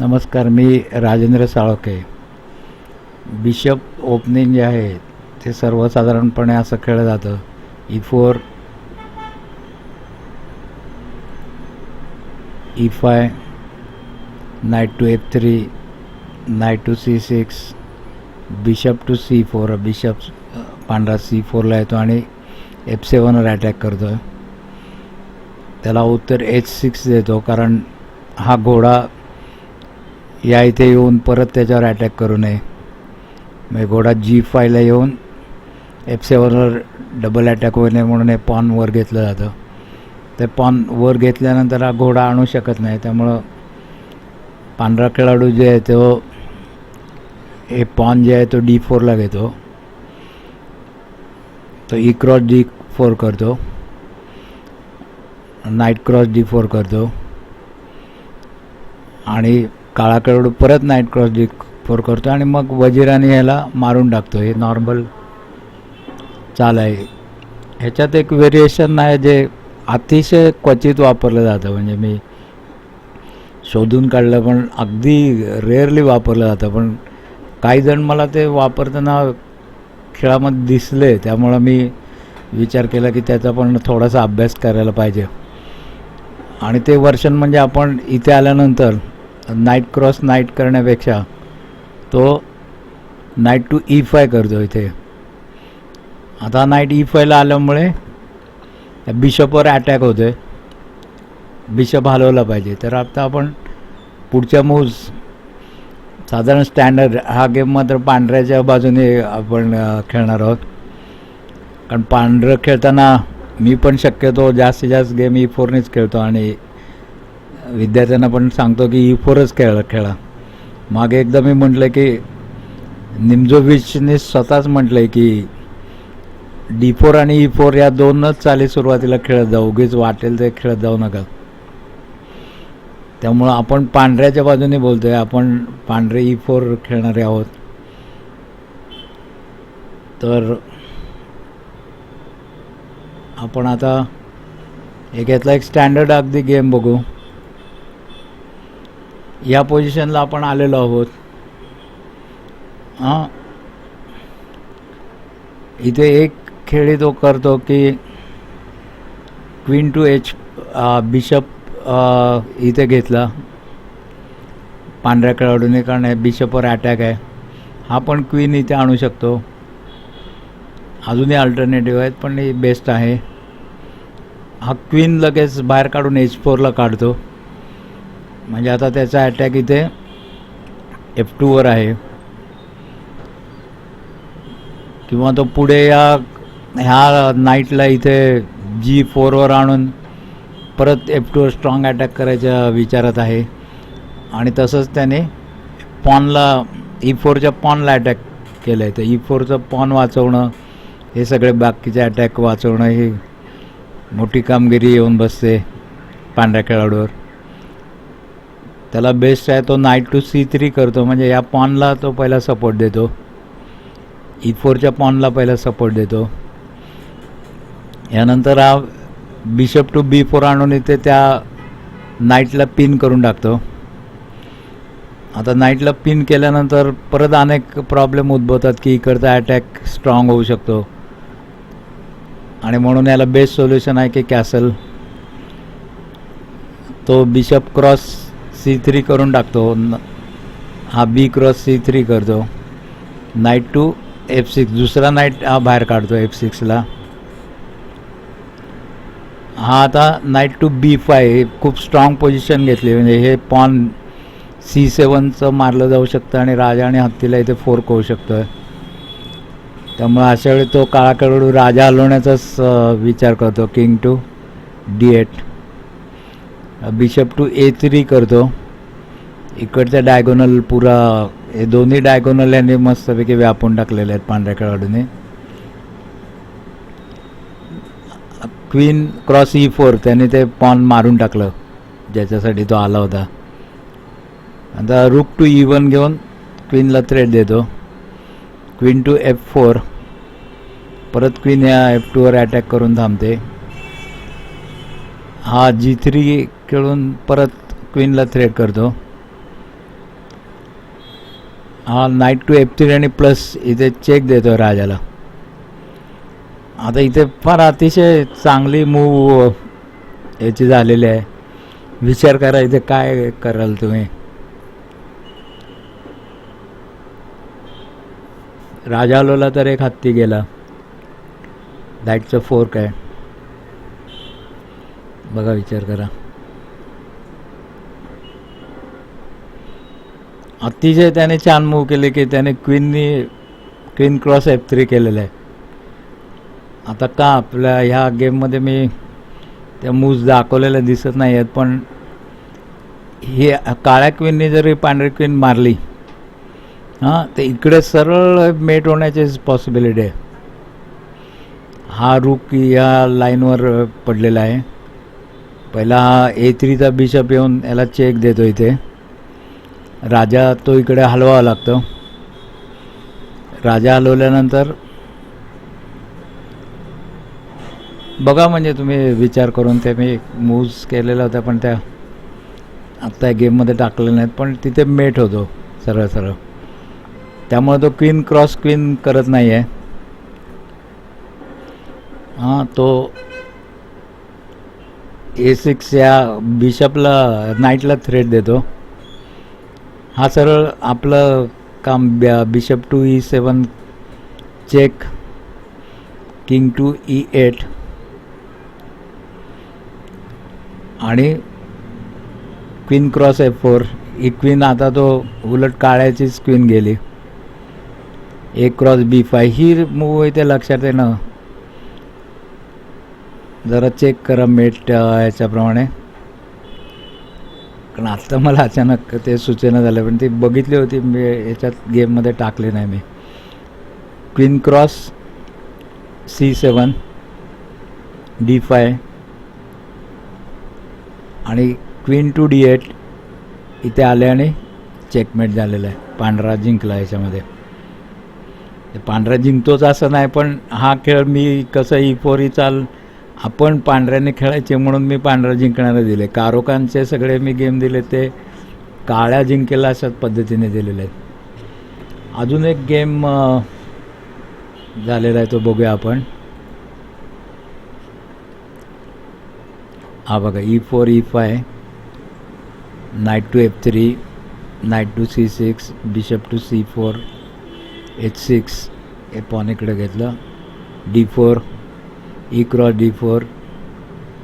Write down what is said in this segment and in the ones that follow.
नमस्कार मी Rajendra Salokhe bishop opening जे आहे ते सर्वसाधारणपणे असं खेळलं जातं. E four E five knight to F three knight to C six bishop to C four bishop पांढरा सी फोरला येतो आणि एफ सेवनवर अटॅक करतो. आहे त्याला उत्तर एच सिक्स देतो कारण हा घोडा या इथे येऊन परत त्याच्यावर अटॅक करू नये. म्हणजे घोडा जी फायला येऊन एफ सेवनवर डबल अटॅक होऊ नये म्हणून हे पॉन वर घेतलं जातं. ते पॉन वर घेतल्यानंतर हा घोडा आणू शकत नाही. त्यामुळं पांढरा खेळाडू जे आहे तो हे पॉन जे आहे तो डी फोरला घेतो. तो ई क्रॉस डी फोर करतो. नाईट क्रॉस डी फोर करतो. आणि काळा परत नाईट क्रॉस डी फोर करतो आणि मग वजिराने ह्याला मारून टाकतो. हे नॉर्मल चाल आहे. ह्याच्यात एक व्हेरिएशन आहे जे अतिशय क्वचित वापरलं जातं. म्हणजे मी शोधून काढलं पण अगदी रेअरली वापरलं जातं. पण काही जण मला ते वापरताना खेळामध्ये दिसले त्यामुळं मी विचार केला की त्याचा पण थोडासा अभ्यास करायला पाहिजे. आणि ते वर्षन म्हणजे आपण इथे आल्यानंतर नाईट क्रॉस नाईट करण्यापेक्षा तो नाईट टू ई फाय करतो इथे. आता नाईट ई फायला आल्यामुळे बिशपवर अटॅक होतो आहे बिशप हलवला पाहिजे. तर आता आपण पुढच्या मूव्ज साधारण स्टँडर्ड हा गेम मात्र पांढऱ्याच्या बाजूने आपण खेळणार आहोत. कारण पांढरं खेळताना मी पण शक्यतो जास्तीत जास्त गेम ई फोरनेच खेळतो आणि विद्यार्थ्यांना पण सांगतो की ई फोरच खेळ खेळा. मागे एकदा मी म्हटलं की निमजोविचने स्वतःच म्हटलं आहे की डी फोर आणि e ई फोर या दोनच चाली सुरुवातीला खेळत जाऊ उगीच वाटेल ते खेळत जाऊ नका. त्यामुळं आपण पांढऱ्याच्या बाजूने बोलतोय आपण पांढरे e ई फोर खेळणारे आहोत. तर आपण आता एक यातला एक स्टँडर्ड अगदी गेम बघू. या पोझिशनला आपण आलेलो आहोत. हां? इथे एक खेळी तो करतो की क्वीन टू एच बिशप इथे घेतला. पांढऱ्या खेळाडूने कारण आहे बिशपवर अटॅक आहे. हा पण क्वीन इथे आणू शकतो. अजूनही अल्टरनेटिव्ह आहेत पण हे बेस्ट आहे. हा क्वीन लगेच बाहेर काढून एच फोरला काढतो. म्हणजे आता त्याचा अटॅक इथे एफ टूवर आहे. किंवा तो पुढे या ह्या नाईटला इथे जी फोरवर आणून परत एफ टूवर स्ट्रॉंग अटॅक करायच्या विचारात आहे. आणि तसंच त्याने पॉनला ई फोरच्या पॉनला अटॅक केलं आहे तर ई फोरचं पॉन वाचवणं हे सगळे बाकीचे अटॅक वाचवणं ही मोठी कामगिरी येऊन बसते पांढऱ्या खेळाडूवर. त्याला बेस्ट आहे तो नाईट टू सी थ्री करतो. म्हणजे या पॉनला तो पहिला सपोर्ट देतो. E ई फोरच्या पॉनला पहिला सपोर्ट देतो. यानंतर हा बिशप टू बी फोर आणून इथे त्या नाईटला पिन करून टाकतो. आता नाईटला पिन केल्यानंतर परत अनेक प्रॉब्लेम उद्भवतात की इकडचा अटॅक स्ट्रॉंग होऊ शकतो. आणि म्हणून याला बेस्ट सोल्युशन आहे की कॅसल तो बिशप क्रॉस सी थ्री करून टाकतो. न- हा बी क्रॉस सी थ्री करतो. नाईट टू एफ सिक्स दुसरा नाईट हा बाहेर काढतो एफ सिक्सला हा आता नाईट टू बी फाय खूप स्ट्रॉंग पोझिशन घेतली. म्हणजे हे पॉन सी सेवनचं मारलं जाऊ शकतं आणि राजा आणि हत्तीला इथे फोर्क होऊ शकतो आहे त्यामुळे अशा वेळी तो काळाकडू राजा हलवण्याचाच विचार करतो. King to D eight bishop to A three करतो. इकडच्या डायगोनल पुरा हे दोन्ही डायगोनल यांनी मस्तपैकी व्यापून टाकलेले आहेत पांढऱ्या खेळाडूने. क्वीन क्रॉस ई फोर त्याने ते पॉन मारून टाकलं. ज्याच्यासाठी तो आला होता. आता रुक टू ई वन घेऊन क्वीनला थ्रेड देतो. क्वीन टू एफ फोर परत क्वीन या एफ टूवर अटॅक करून थांबते. हा जी थ्री खेळून परत क्वीनला थ्रेट करतो. हा नाईट टू एफ थ्री आणि प्लस इथे चेक देतो राजाला. आता इथे फार अतिशय चांगली मूव याची झालेली आहे. विचार करा इथे काय कराल तुम्ही. राजालोला तर एक हत्ती गेला. लाईटचं फोर्क आहे. बघा विचार करा. अतिशय त्याने छान मूव केले की त्याने क्वीननी क्वीन क्रॉस एफ थ्री केलेलं आहे. आता का आपल्या ह्या गेममध्ये मी त्या मूव्ज दाखवलेल्या दिसत नाही आहेत पण हे काळ्या क्वीननी जरी पांढरी क्वीन मारली हां तर इकडे सरळ मेट होण्याची पॉसिबिलिटी आहे. हा रूक या लाईनवर पडलेला आहे. पहिला हा ए थ्रीचा बिशप येऊन याला चेक देतो इथे. राजा तो इकडे हलवावा लागतो. राजा हलवल्यानंतर बघा म्हणजे तुम्ही विचार करून ते मी मूव्ज केलेल्या होत्या पण त्या आत्ता गेममध्ये टाकलेल्या नाहीत पण तिथे मेट होतो सरळ सरळ. त्यामुळे तो क्वीन क्रॉस क्वीन करत नाही आहे हां तो ए सिक्स या बिशपला नाईटला थ्रेट देतो. हा सरळ आपलं काम bishop to E seven check king to E eight. आणि क्वीन क्रॉस एफ फोर. ही क्वीन आता तो उलट काळ्याचीच क्वीन गेली. एक क्रॉस बी फाय. ही मूव इथे लक्षात येणं. जरा चेक करा मेट याच्याप्रमाणे. पण आत्ता मला अचानक ते सूचना झालं पण ती बघितली होती मी याच्यात गेममध्ये टाकले नाही मी. Queen cross C seven D five आणि क्वीन टू डी एट इथे आले आणि चेकमेट झालेलं आहे. पांढरा जिंकला याच्यामध्ये. पांढरा जिंकतोच असं नाही पण हा खेळ मी कसं ई फोर ही चाल आपण पांढऱ्याने खेळायचे म्हणून मी पांढरा जिंकणारे दिले. कारोकांचे सगळे मी गेम दिले ते काळ्या जिंकेला अशाच पद्धतीने दिलेले आहेत. अजून एक गेम झालेला आहे तो बघूया आपण. हा बघा E four E five knight to F three knight to C six bishop to C four H six हे पॉन इकडे घेतलं. D four E cross D four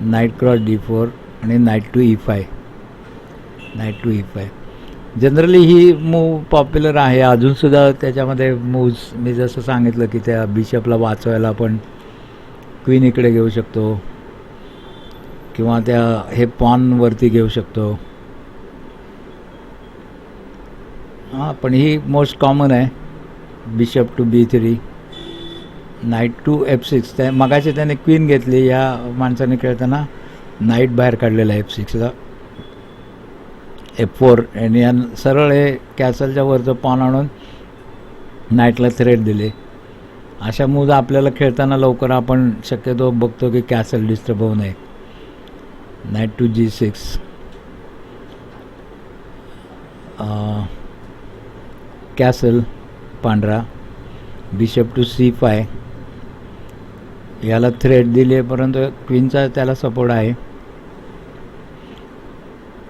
knight cross D four आणि knight to E five knight to E five generally he move popular आहे. अजूनसुद्धा त्याच्यामध्ये moves मी जसं सांगितलं की त्या बिशपला वाचवायला आपण क्वीन इकडे घेऊ शकतो. किंवा त्या हे पॉनवरती घेऊ शकतो. हां पण ही मोस्ट कॉमन आहे. Bishop to B three knight to F six त्या मगाशी त्याने क्वीन घेतली या माणसाने खेळताना नाईट बाहेर काढलेला एफ सिक्सला एफ फोर आणि या सरळ हे कॅसलच्या वरचं पॉन आणून नाईटला थ्रेड दिले. अशा मूज आपल्याला खेळताना लवकर आपण शक्यतो बघतो की कॅसल डिस्टर्ब होऊ नये. Knight to G six castle पांढरा. बिशप टू सी फाय याला थ्रेड दिली आहे परंतु क्वीनचा त्याला सपोर्ट आहे.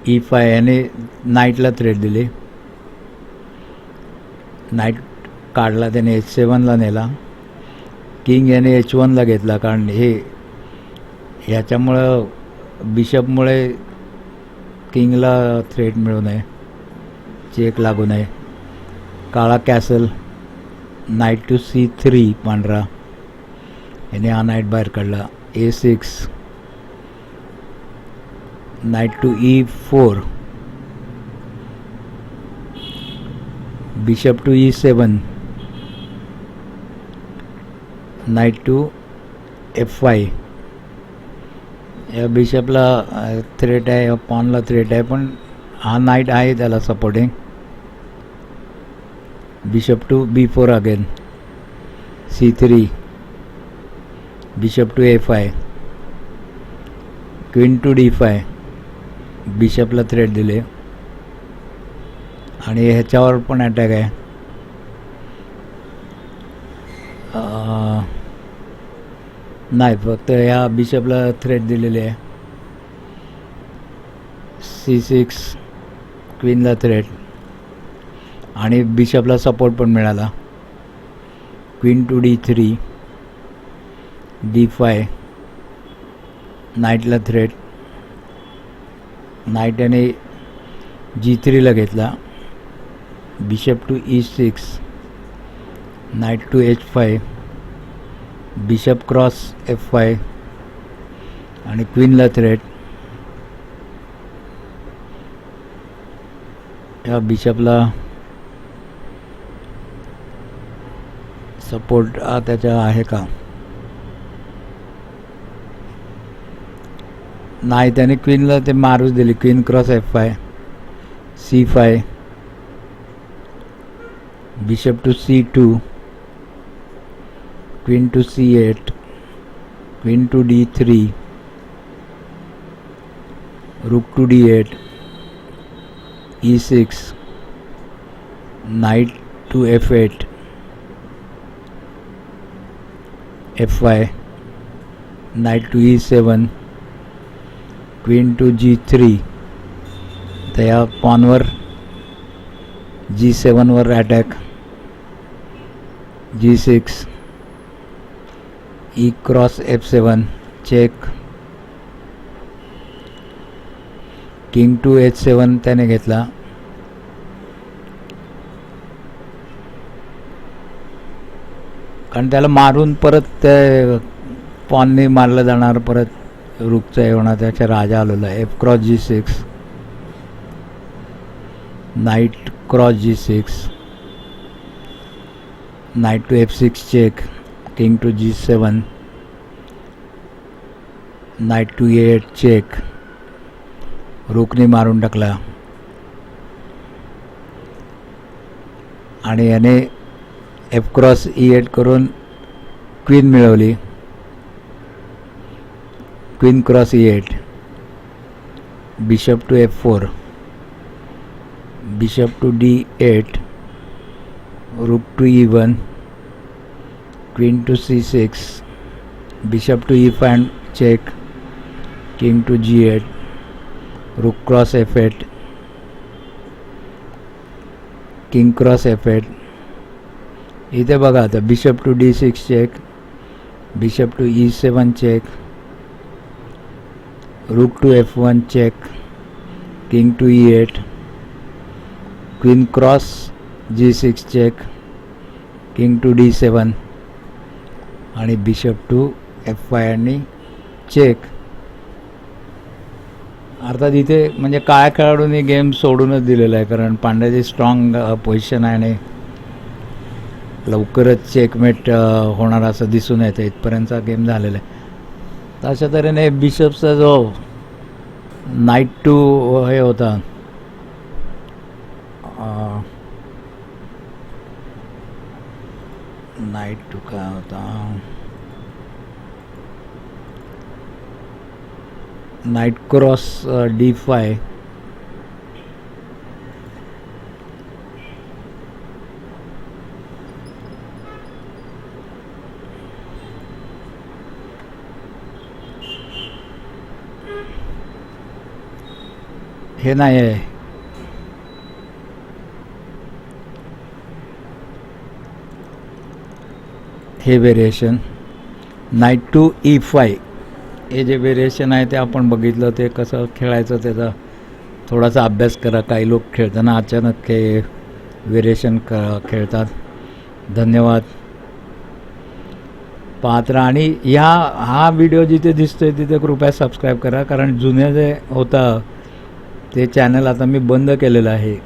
ई फाय याने नाईटला थ्रेड दिली. नाईट काढला त्याने एच सेवनला नेला. किंग याने एच वनला घेतला कारण हे ह्याच्यामुळं बिशपमुळे किंगला थ्रेट मिळू नये. चेक लागू नये. काळा castle knight to C three पांढरा. याने हा नाईट बाहेर काढला A six knight to E four bishop to E seven knight to F five या बिशपला थ्रेट आहे पॉनला थ्रेट आहे पण हा नाईट आहे त्याला supporting bishop to B four again C three bishop to A five queen to D five बिशपला thread दिले. आणि ह्याच्यावर पण अटॅक आहे. नाही फक्त ह्या बिशपला थ्रेट दिलेली आहे. सी सिक्स क्वीनला थ्रेट आणि बिशपला सपोर्ट पण मिळाला. Queen to D three D five नाईटला थ्रेड नाईट जी थ्रीला घेतला. Bishop to E six knight to H five bishop cross F five आणि क्वीनला थ्रेड या बिशपला सपोर्ट त्याच्या आहे का? नाही त्याने क्वीनला ते मारूच दिली. Queen cross F five C five bishop to C two queen to C eight queen to D three rook to D eight E six knight to F eight F five knight to E seven queen to G three तर या पॉनवर G सेवनवर attack G six E cross F seven check king to H seven त्याने घेतला. कारण त्याला मारून परत ते पॉनने मारलं जाणार परत रुकचा येवणा होणार त्याच्या राजा आलेला F cross G six knight cross G six knight to F six check king to G seven knight to eight check रुकने मारून टाकला. आणि याने एफ क्रॉस ई एट करून क्वीन मिळवली. Queen cross E eight bishop to F four bishop to D eight rook to E one queen to C six bishop to E five check king to G eight rook cross F eight king cross F eight इथे बघा आता bishop to D six check bishop to E seven check rook to F one check king to E eight queen cross G six check king to D seven आणि bishop to F Y आणि check अर्थात इथे म्हणजे काय खेळाडूंनी game सोडूनच दिलेला आहे कारण पांड्याची स्ट्रॉंग पोझिशन आहे आणि लवकरच चेकमेट होणार असं दिसून येतं. इथपर्यंतचा गेम झालेला आहे. अशा तऱ्हेने बिशपचा जो नाईट टू हे होता नाईट टू काय होता? Knight cross D five. हे नाही आहे. हे variation knight to E five हे जे व्हेरिएशन आहे ते आपण बघितलं ते कसं खेळायचं त्याचा थोडासा अभ्यास करा. काही लोक खेळताना अचानक हे व्हेरिएशन क खेळतात. धन्यवाद. पात्र आणि ह्या हा व्हिडिओ जिथे दिसतोय तिथे कृपया सबस्क्राईब करा. कारण जुने जे होतं ते चॅनल आता मी बंद केलेलं आहे.